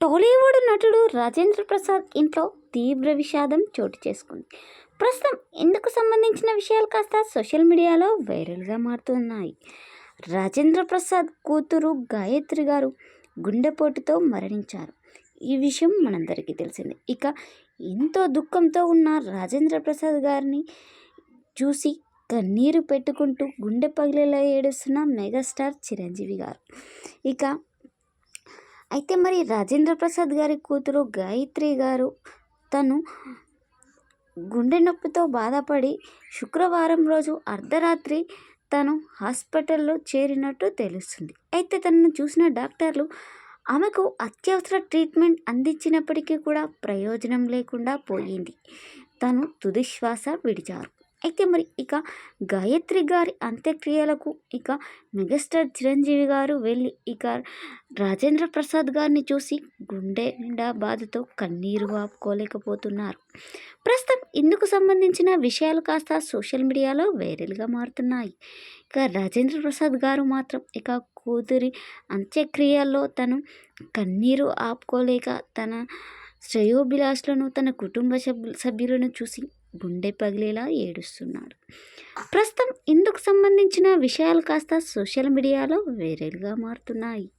టాలీవుడ్ నటుడు రాజేంద్ర ప్రసాద్ ఇంట్లో తీవ్ర విషాదం చోటు చేసుకుంది. ప్రస్తుతం ఇందుకు సంబంధించిన విషయాలు కాస్త సోషల్ మీడియాలో వైరల్గా మారుతున్నాయి. రాజేంద్ర ప్రసాద్ కూతురు గాయత్రి గారు గుండెపోటుతో మరణించారు. ఈ విషయం మనందరికీ తెలిసిందే. ఇక ఎంతో దుఃఖంతో ఉన్న రాజేంద్ర ప్రసాద్ గారిని చూసి కన్నీరు పెట్టుకుంటూ గుండె పగిలేలా ఏడుస్తున్న మెగాస్టార్ చిరంజీవి గారు. ఇక అయితే మరి రాజేంద్ర ప్రసాద్ గారి కూతురు గాయత్రి గారు తను గుండె నొప్పితో బాధపడి శుక్రవారం రోజు అర్ధరాత్రి తను హాస్పిటల్లో చేరినట్టు తెలుస్తుంది. అయితే తనను చూసిన డాక్టర్లు ఆమెకు అత్యవసర ట్రీట్మెంట్ అందించినప్పటికీ కూడా ప్రయోజనం లేకుండా పోయింది. తను తుది శ్వాస విడిచారు. అయితే మరి ఇక గాయత్రి గారి అంత్యక్రియలకు ఇక మెగాస్టార్ చిరంజీవి గారు వెళ్ళి ఇక రాజేంద్ర ప్రసాద్ గారిని చూసి గుండె నిండా బాధతో కన్నీరు ఆపుకోలేకపోతున్నారు. ప్రస్తుతం ఇందుకు సంబంధించిన విషయాలు కాస్త సోషల్ మీడియాలో వైరల్గా మారుతున్నాయి. ఇక రాజేంద్ర ప్రసాద్ గారు మాత్రం ఇక కూతురి అంత్యక్రియల్లో తను కన్నీరు ఆపుకోలేక తన శ్రేయోభిలాషులను తన కుటుంబ సభ్యు సభ్యులను చూసి గుండె పగిలేలా ఏడుస్తున్నాడు. ప్రస్తుతం ఇందుకు సంబంధించిన విషయాలు కాస్త సోషల్ మీడియాలో వైరల్గా మారుతున్నాయి.